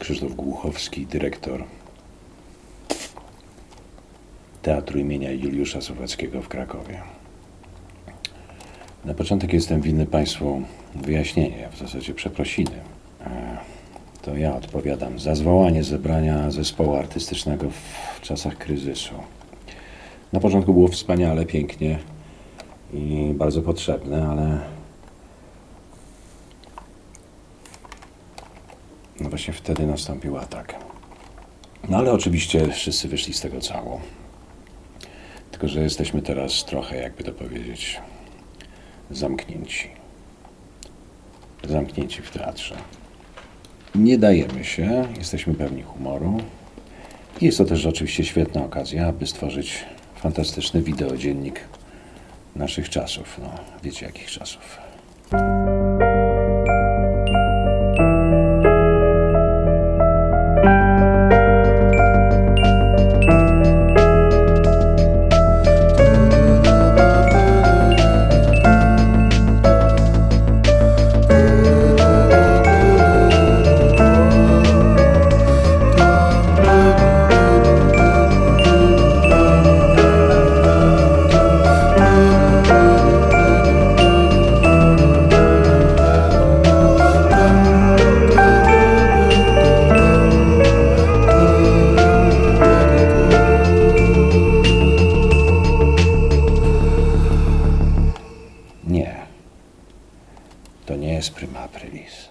Krzysztof Głuchowski, dyrektor Teatru imienia Juliusza Słowackiego w Krakowie. Na początek jestem winny Państwu wyjaśnienie, w zasadzie przeprosiny. E, To ja odpowiadam za zwołanie zebrania zespołu artystycznego w czasach kryzysu. Na początku było wspaniale, pięknie i bardzo potrzebne, ale no właśnie wtedy nastąpił atak. No ale oczywiście wszyscy wyszli z tego cało. Tylko, że jesteśmy teraz trochę, jakby to powiedzieć, zamknięci. Zamknięci w teatrze. Nie dajemy się, jesteśmy pewni humoru. I Jest to też oczywiście świetna okazja, aby stworzyć fantastyczny wideodziennik naszych czasów. No, wiecie jakich czasów. Nie. To nie jest prima aprilis.